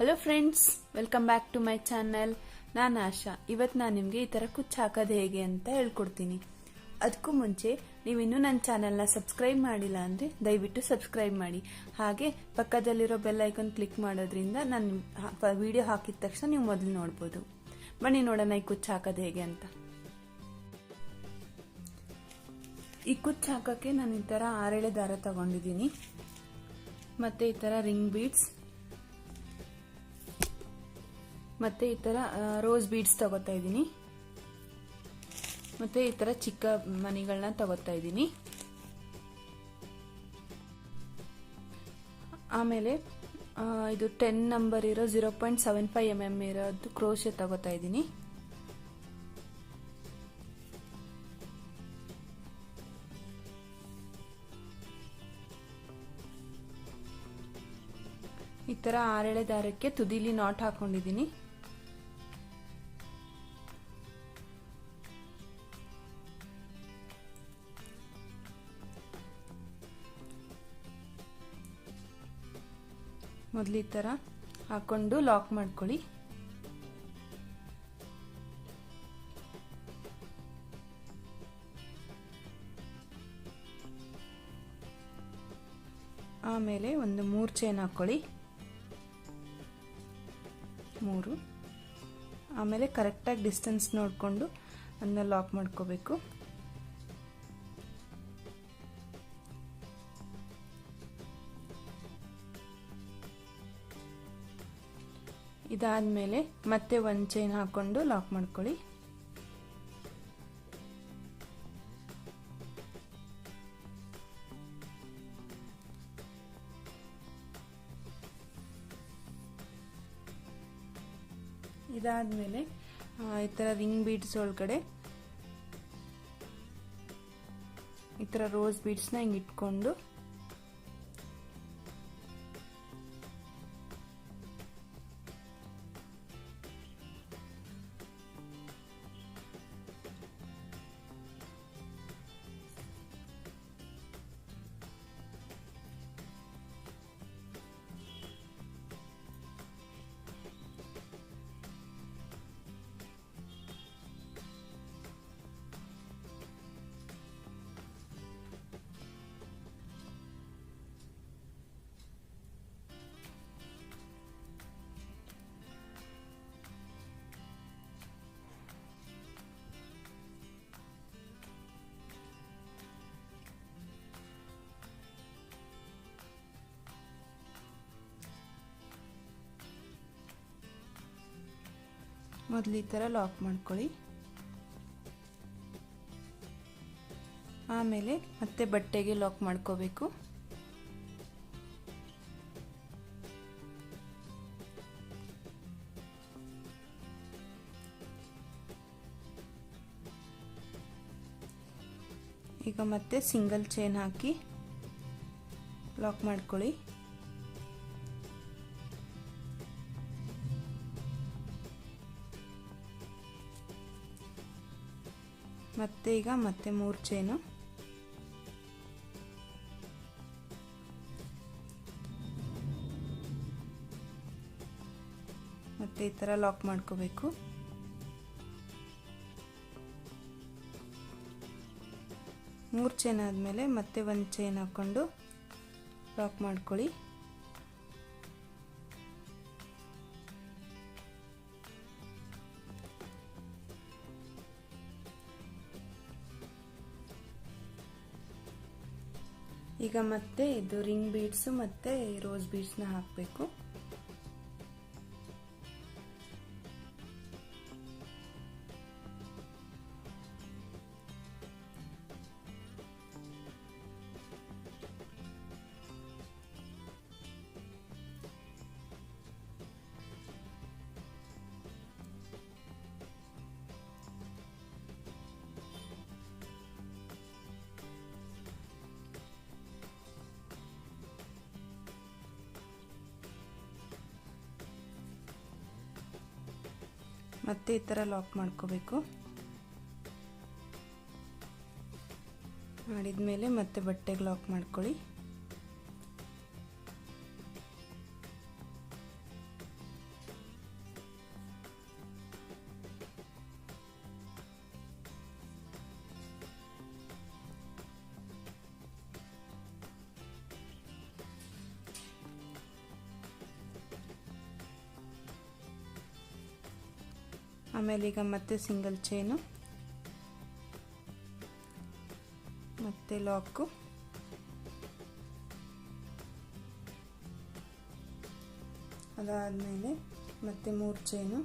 Hello friends welcome back to my channel ನಾನು ಆಶಾ. ಇವತ್ತು ನಾನು ನಿಮಗೆ ಈ ಥರ ಕುಚ್ಚು ಹಾಕೋದು ಹೇಗೆ ಅಂತ ಹೇಳ್ಕೊಡ್ತೀನಿ. ಅದಕ್ಕೂ ಮುಂಚೆ ನೀವು ಇನ್ನೂ ನನ್ನ ಚಾನಲ್ನ ಸಬ್ಸ್ಕ್ರೈಬ್ ಮಾಡಿಲ್ಲ ಅಂದರೆ ದಯವಿಟ್ಟು ಸಬ್ಸ್ಕ್ರೈಬ್ ಮಾಡಿ. ಹಾಗೆ ಪಕ್ಕದಲ್ಲಿರೋ ಬೆಲ್ ಐಕನ್ ಕ್ಲಿಕ್ ಮಾಡೋದ್ರಿಂದ ನಾನು ವಿಡಿಯೋ ಹಾಕಿದ ತಕ್ಷಣ ನೀವು ಮೊದಲು ನೋಡ್ಬೋದು. ಬನ್ನಿ ನೋಡೋಣ ಈ ಕುಚ್ಚು ಹಾಕೋದು ಹೇಗೆ ಅಂತ. ಈ ಕುಚ್ಚು ಹಾಕೋಕ್ಕೆ ನಾನು ಈ ಥರ ಆರೇಳೆ ದಾರ ತಗೊಂಡಿದ್ದೀನಿ. ಮತ್ತು ಈ ಥರ ರಿಂಗ್ ಬೀಡ್ಸ್ ಮತ್ತು ಈ ಥರ ರೋಸ್ ಬೀಡ್ಸ್ ತಗೋತಾ ಇದ್ದೀನಿ. ಮತ್ತು ಈ ಥರ ಚಿಕ್ಕ ಮನಿಗಳನ್ನ ತಗೋತಾ ಇದ್ದೀನಿ. ಆಮೇಲೆ ಇದು ಟೆನ್ ನಂಬರ್ ಇರೋ zero point seven five M M ಇರೋದು ಕ್ರೋಶೆ ತಗೋತಾ ಇದ್ದೀನಿ. ಈ ಥರ ಆರೆಳೆ ದಾರಕ್ಕೆ ತುದಿಲಿ ನಾಟ್ ಹಾಕೊಂಡಿದ್ದೀನಿ. ಮೊದಲು ಈ ಥರ ಹಾಕ್ಕೊಂಡು ಲಾಕ್ ಮಾಡ್ಕೊಳ್ಳಿ. ಆಮೇಲೆ ಒಂದು ಮೂರು ಚೈನ್ ಹಾಕ್ಕೊಳ್ಳಿ ಮೂರು. ಆಮೇಲೆ ಕರೆಕ್ಟಾಗಿ ಡಿಸ್ಟೆನ್ಸ್ ನೋಡಿಕೊಂಡು ಅದನ್ನ ಲಾಕ್ ಮಾಡ್ಕೋಬೇಕು. ಇದಾದಮೇಲೆ ಮತ್ತೆ ಒಂದು ಚೈನ್ ಹಾಕ್ಕೊಂಡು ಲಾಕ್ ಮಾಡ್ಕೊಳ್ಳಿ. ಇದಾದಮೇಲೆ ಈ ಥರ ರಿಂಗ್ ಬೀಡ್ಸ್ ಒಳಗಡೆ ಈ ಥರ ರೋಸ್ ಬೀಡ್ಸ್ನ ಹಿಂಗೆ ಇಟ್ಕೊಂಡು ಮೊದಲು ಈ ಥರ ಲಾಕ್ ಮಾಡ್ಕೊಳ್ಳಿ. ಆಮೇಲೆ ಮತ್ತೆ ಬಟ್ಟೆಗೆ ಲಾಕ್ ಮಾಡ್ಕೋಬೇಕು. ಈಗ ಮತ್ತೆ ಸಿಂಗಲ್ ಚೈನ್ ಹಾಕಿ ಲಾಕ್ ಮಾಡ್ಕೊಳ್ಳಿ. ಮತ್ತೆ ಈಗ ಮತ್ತೆ ಮೂರು ಚೈನು ಮತ್ತೆ ಈ ಥರ ಲಾಕ್ ಮಾಡ್ಕೋಬೇಕು. ಮೂರು ಚೈನ್ ಆದಮೇಲೆ ಮತ್ತೆ ಒಂದು ಚೈನ್ ಹಾಕ್ಕೊಂಡು ಲಾಕ್ ಮಾಡ್ಕೊಳ್ಳಿ. ಈಗ ಮತ್ತೆ ಇದು ರಿಂಗ್ ಬೀಡ್ಸು ಮತ್ತೆ ರೋಸ್ ಬೀಡ್ಸ್ನ ಹಾಕಬೇಕು. ಮತ್ತೆ ಈ ಥರ ಲಾಕ್ ಮಾಡ್ಕೋಬೇಕು. ಮಾಡಿದ ಮೇಲೆ ಮತ್ತೆ ಬಟ್ಟೆಗೆ ಲಾಕ್ ಮಾಡ್ಕೊಳ್ಳಿ. ಆಮೇಲೆ ಈಗ ಮತ್ತೆ ಸಿಂಗಲ್ ಚೈನು ಮತ್ತೆ ಲಾಕು ಅದಾದಮೇಲೆ ಮತ್ತೆ ಮೂರು ಚೈನು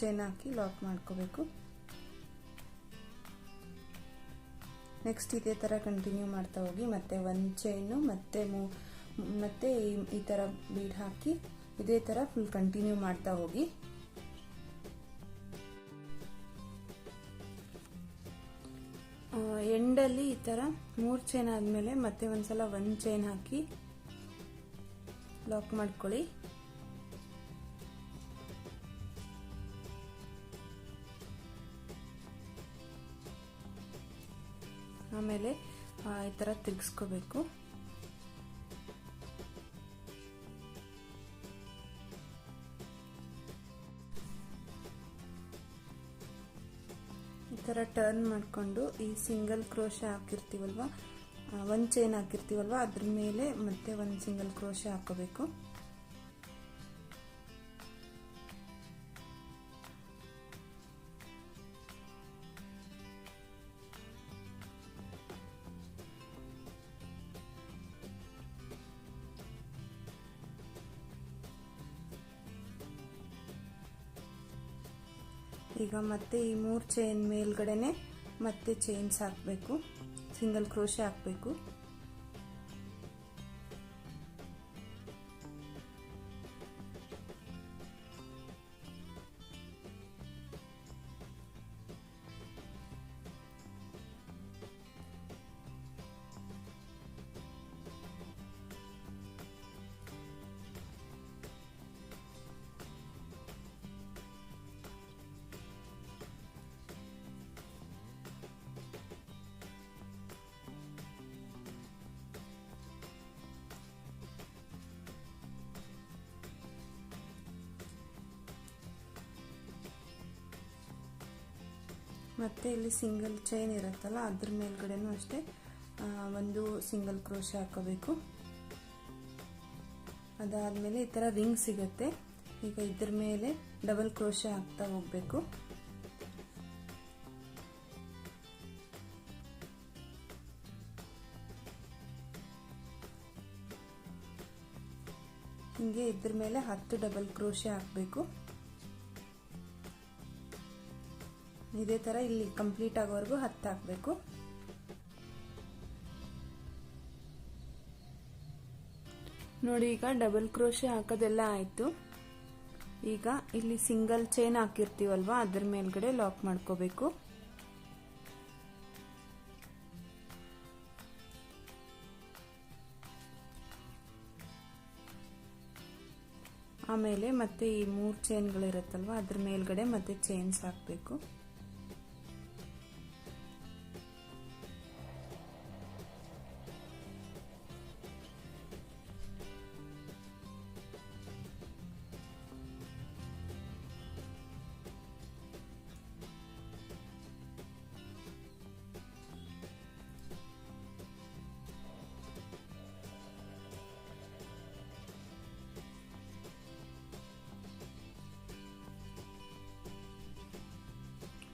ಚೈನ್ ಹಾಕಿ ಲಾಕ್ ಮಾಡ್ಕೋಬೇಕು. ನೆಕ್ಸ್ಟ್ ಇದೇ ಥರ ಕಂಟಿನ್ಯೂ ಮಾಡ್ತಾ ಹೋಗಿ, ಮತ್ತೆ ಒಂದು ಚೈನು ಮತ್ತೆ ಮೂ, ಮತ್ತೆ ಈ ಥರ ಬೀಡ್ ಹಾಕಿ ಇದೇ ಥರ ಫುಲ್ ಕಂಟಿನ್ಯೂ ಮಾಡ್ತಾ ಹೋಗಿ. ಎಂಡಲ್ಲಿ ಈ ಥರ ಮೂರು ಚೈನ್ ಆದಮೇಲೆ ಮತ್ತೆ ಒಂದ್ಸಲ ಒಂದು ಚೈನ್ ಹಾಕಿ ಲಾಕ್ ಮಾಡ್ಕೊಳ್ಳಿ. ಆಮೇಲೆ ಈ ಥರ ತಿರುಗಿಸ್ಕೋಬೇಕು. ಈ ಥರ ಟರ್ನ್ ಮಾಡಿಕೊಂಡು ಈ ಸಿಂಗಲ್ ಕ್ರೋಶ ಹಾಕಿರ್ತೀವಲ್ವ ಒಂದು ಚೈನ್ ಹಾಕಿರ್ತೀವಲ್ವ, ಅದ್ರ ಮೇಲೆ ಮತ್ತೆ ಒಂದು ಸಿಂಗಲ್ ಕ್ರೋಶ ಹಾಕೋಬೇಕು. ಈಗ ಮತ್ತೆ ಈ ಮೂರು ಚೈನ್ ಮೇಲ್ಗಡೆನೆ ಮತ್ತೆ ಚೈನ್ಸ್ ಹಾಕಬೇಕು. ಸಿಂಗಲ್ ಕ್ರೋಶೆ ಹಾಕಬೇಕು. ಮತ್ತು ಇಲ್ಲಿ ಸಿಂಗಲ್ ಚೈನ್ ಇರುತ್ತಲ್ಲ, ಅದ್ರ ಮೇಲ್ಗಡೆನೂ ಅಷ್ಟೇ ಒಂದು ಸಿಂಗಲ್ ಕ್ರೋಶ ಹಾಕೋಬೇಕು. ಅದಾದಮೇಲೆ ಈ ಥರ ರಿಂಗ್ ಸಿಗುತ್ತೆ. ಈಗ ಇದ್ರ ಮೇಲೆ ಡಬಲ್ ಕ್ರೋಶ ಹಾಕ್ತಾ ಹೋಗಬೇಕು. ಹಿಂಗೆ ಇದ್ರ ಮೇಲೆ ಹತ್ತು ಡಬಲ್ ಕ್ರೋಶ ಹಾಕಬೇಕು. ಇದೇ ಥರ ಇಲ್ಲಿ ಕಂಪ್ಲೀಟ್ ಆಗೋವರೆಗೂ ಹತ್ತು ಹಾಕಬೇಕು. ನೋಡಿ, ಈಗ ಡಬಲ್ ಕ್ರೋಶೆ ಹಾಕೋದೆಲ್ಲ ಆಯಿತು. ಈಗ ಇಲ್ಲಿ ಸಿಂಗಲ್ ಚೈನ್ ಹಾಕಿರ್ತೀವಲ್ವಾ, ಅದ್ರ ಮೇಲ್ಗಡೆ ಲಾಕ್ ಮಾಡ್ಕೋಬೇಕು. ಆಮೇಲೆ ಮತ್ತೆ ಈ ಮೂರು ಚೈನ್ಗಳಿರುತ್ತಲ್ವ ಅದ್ರ ಮೇಲ್ಗಡೆ ಮತ್ತೆ ಚೈನ್ಸ್ ಹಾಕಬೇಕು.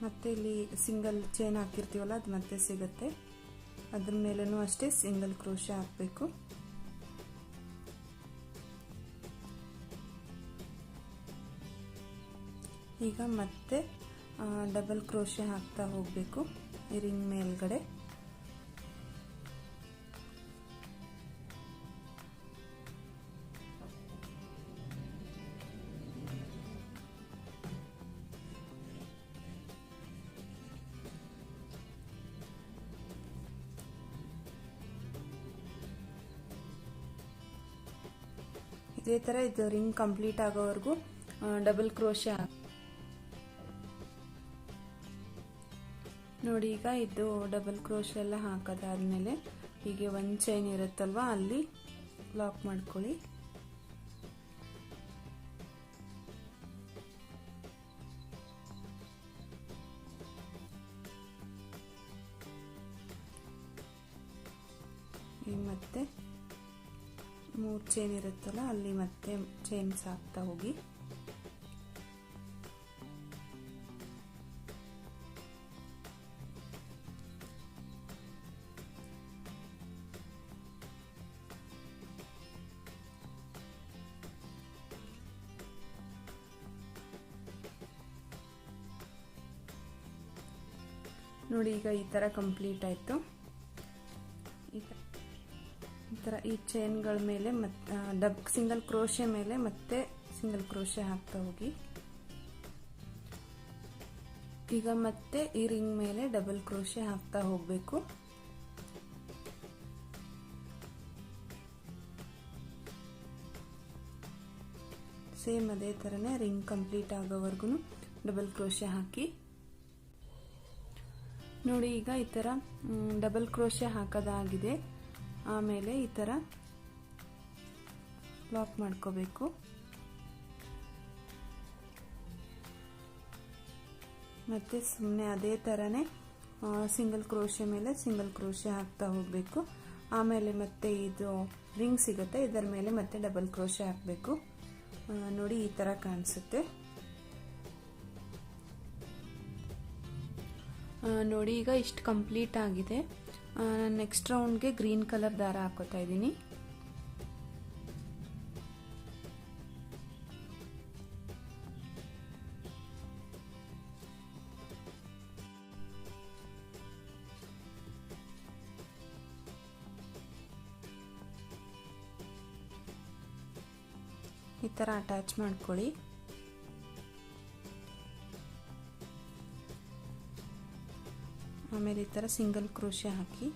ಮತ್ತೆ ಇಲ್ಲಿ ಸಿಂಗಲ್ ಚೈನ್ ಹಾಕಿರ್ತೀವಲ್ಲ, ಅದು ಮತ್ತೆ ಸಿಗುತ್ತೆ. ಅದ್ರ ಮೇಲೂ ಅಷ್ಟೇ ಸಿಂಗಲ್ ಕ್ರೋಶ ಹಾಕಬೇಕು. ಈಗ ಮತ್ತೆ ಡಬಲ್ ಕ್ರೋಶ ಹಾಕ್ತಾ ಹೋಗಬೇಕು. ರಿಂಗ್ ಮೇಲ್ಗಡೆ. ಇದೇ ಥರ ಇದು ರಿಂಗ್ ಕಂಪ್ಲೀಟ್ ಆಗೋವರೆಗೂ ಡಬಲ್ ಕ್ರೋಶೆ ನೋಡಿ ಈಗ ಇದು ಡಬಲ್ ಕ್ರೋಶ್ ಎಲ್ಲ ಹಾಕೋದಾದ್ಮೇಲೆ, ಹೀಗೆ ಒಂದು ಚೈನ್ ಇರುತ್ತಲ್ವ, ಅಲ್ಲಿ ಲಾಕ್ ಮಾಡ್ಕೊಳ್ಳಿ. ಮೂರು ಚೈನ್ ಇರುತ್ತಲ್ಲ ಅಲ್ಲಿ ಮತ್ತೆ ಚೈನ್ಸ್ ಹಾಕ್ತಾ ಹೋಗಿ. ನೋಡಿ ಈಗ ಈ ಥರ ಕಂಪ್ಲೀಟ್ ಆಯಿತು. ಈ ಚೈನ್ಗಳ ಮೇಲೆ ಮತ್ತೆ ಡಬ್ ಸಿಂಗಲ್ ಕ್ರೋಶೆ ಮೇಲೆ ಮತ್ತೆ ಸಿಂಗಲ್ ಕ್ರೋಶೆ ಹಾಕ್ತಾ ಹೋಗಿ. ಈಗ ಮತ್ತೆ ಈ ರಿಂಗ್ ಮೇಲೆ ಡಬಲ್ ಕ್ರೋಶೆ ಹಾಕ್ತಾ ಹೋಗಬೇಕು. ಸೇಮ್ ಅದೇ ಥರನೇ ರಿಂಗ್ ಕಂಪ್ಲೀಟ್ ಆಗೋವರೆಗೂ ಡಬಲ್ ಕ್ರೋಶೆ ಹಾಕಿ. ನೋಡಿ ಈಗ ಈ ಥರ ಡಬಲ್ ಕ್ರೋಶೆ ಹಾಕೋದಾಗಿದೆ. ಆಮೇಲೆ ಈ ಥರ ಲಾಕ್ ಮಾಡ್ಕೋಬೇಕು. ಮತ್ತು ಸುಮ್ಮನೆ ಅದೇ ಥರನೇ ಸಿಂಗಲ್ ಕ್ರೋಶೆ ಮೇಲೆ ಸಿಂಗಲ್ ಕ್ರೋಶೆ ಹಾಕ್ತಾ ಹೋಗಬೇಕು. ಆಮೇಲೆ ಮತ್ತೆ ಇದು ರಿಂಗ್ ಸಿಗುತ್ತೆ, ಇದರ ಮೇಲೆ ಮತ್ತೆ ಡಬಲ್ ಕ್ರೋಶೆ ಹಾಕಬೇಕು. ನೋಡಿ ಈ ಥರ ಕಾಣಿಸುತ್ತೆ. ನೋಡಿ ಈಗ ಇಷ್ಟು ಕಂಪ್ಲೀಟ್ ಆಗಿದೆ. ನಾನು ನೆಕ್ಸ್ಟ್ ರೌಂಡ್ಗೆ ಗ್ರೀನ್ ಕಲರ್ ದಾರ ಹಾಕೋತಾ ಇದ್ದೀನಿ. ಈ ಥರ ಅಟ್ಯಾಚ್ ಮಾಡ್ಕೊಳ್ಳಿ. ಆಮೇಲೆ ಈ ಥರ ಸಿಂಗಲ್ ಕ್ರೋಶೆ ಹಾಕಿ.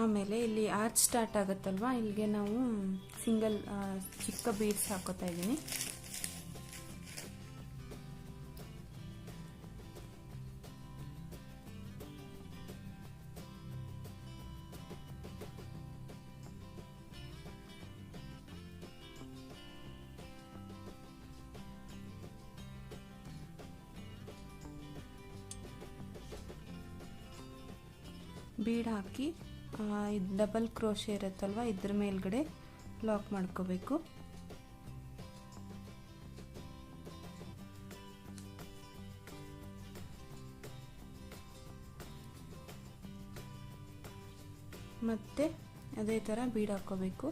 ಆಮೇಲೆ ಇಲ್ಲಿ ಆರ್ಚ್ ಸ್ಟಾರ್ಟ್ ಆಗುತ್ತಲ್ವಾ? ಇಲ್ಲಿಗೆ ನಾವು ಸಿಂಗಲ್ ಚಿಕ್ಕ ಬೀಡ್ಸ್ ಹಾಕೋತಾ ಇದ್ದೀನಿ. ಬೀಡ್ ಹಾಕಿ ಇದು ಡಬಲ್ ಕ್ರೋಶೆ ಇರುತ್ತಲ್ವ, ಇದ್ರ ಮೇಲ್ಗಡೆ ಲಾಕ್ ಮಾಡ್ಕೋಬೇಕು. ಮತ್ತೆ ಅದೇ ಥರ ಬೀಡ್ ಹಾಕೋಬೇಕು.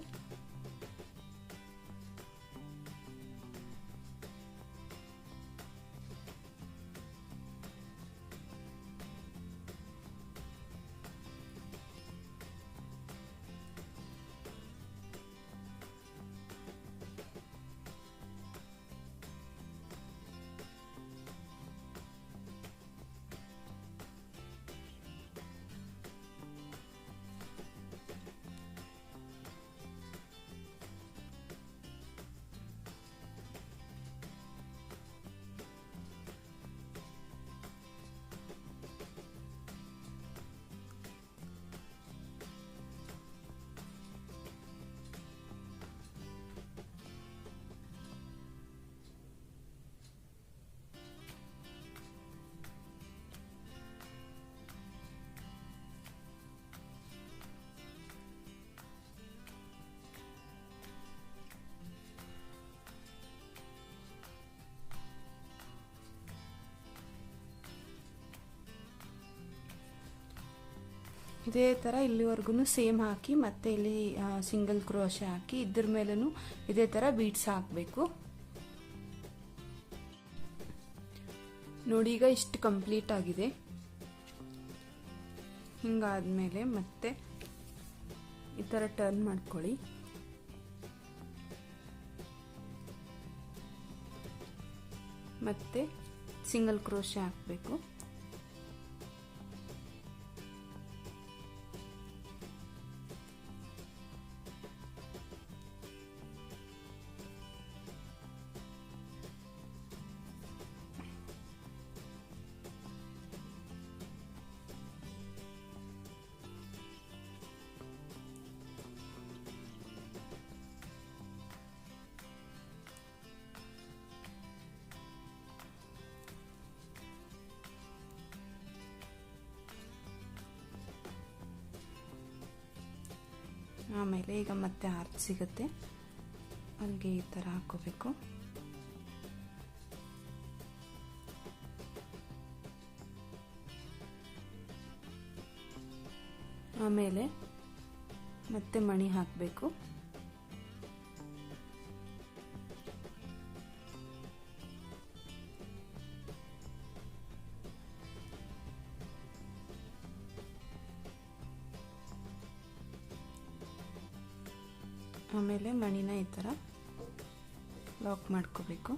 ಇದೇ ಥರ ಇಲ್ಲಿವರೆಗೂ ಸೇಮ್ ಹಾಕಿ ಮತ್ತೆ ಇಲ್ಲಿ ಸಿಂಗಲ್ ಕ್ರೋಶ ಹಾಕಿ ಇದ್ರ ಮೇಲೂ ಇದೇ ಥರ ಬೀಡ್ಸ್ ಹಾಕಬೇಕು. ನೋಡಿ, ಈಗ ಇಷ್ಟು ಕಂಪ್ಲೀಟ್ ಆಗಿದೆ. ಹಿಂಗಾದ್ಮೇಲೆ ಮತ್ತೆ ಈ ಥರ ಟರ್ನ್ ಮಾಡ್ಕೊಳ್ಳಿ. ಮತ್ತೆ ಸಿಂಗಲ್ ಕ್ರೋಶ ಹಾಕಬೇಕು. ಆಮೇಲೆ ಈಗ ಮತ್ತೆ ಆರ್ಚ್ ಸಿಗುತ್ತೆ. ಅಲ್ಲಿಗೆ ಈ ಥರ ಹಾಕೋಬೇಕು ಆಮೇಲೆ ಮತ್ತೆ ಮಣಿ ಹಾಕಬೇಕು. ಆಮೇಲೆ ಮಣಿನ ಈ ಥರ ಲಾಕ್ ಮಾಡ್ಕೋಬೇಕು.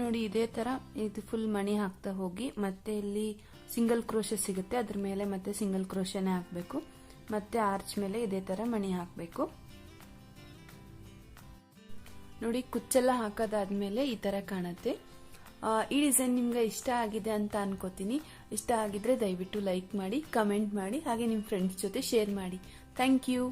ನೋಡಿ ಇದೇ ತರ ಇದು ಫುಲ್ ಮಣಿ ಹಾಕ್ತಾ ಹೋಗಿ, ಮತ್ತೆ ಇಲ್ಲಿ ಸಿಂಗಲ್ ಕ್ರೋಶೆ ಸಿಗುತ್ತೆ. ಅದ್ರ ಮೇಲೆ ಮತ್ತೆ ಸಿಂಗಲ್ ಕ್ರೋಶೆನೇ ಹಾಕಬೇಕು. ಮತ್ತೆ ಆರ್ಚ್ ಮೇಲೆ ಇದೇ ತರ ಮಣಿ ಹಾಕಬೇಕು. ನೋಡಿ, ಕುಚ್ಚೆಲ್ಲ ಹಾಕೋದಾದ್ಮೇಲೆ ಈ ತರ ಕಾಣುತ್ತೆ. ಈ ಡಿಸೈನ್ ನಿಮ್ಗೆ ಇಷ್ಟ ಆಗಿದೆ ಅಂತ ಅನ್ಕೋತೀನಿ. ಇಷ್ಟ ಆಗಿದ್ರೆ ದಯವಿಟ್ಟು ಲೈಕ್ ಮಾಡಿ ಕಮೆಂಟ್ ಮಾಡಿ, ಹಾಗೆ ನಿಮ್ಮ ಫ್ರೆಂಡ್ಸ್ ಜೊತೆ ಶೇರ್ ಮಾಡಿ. Thank you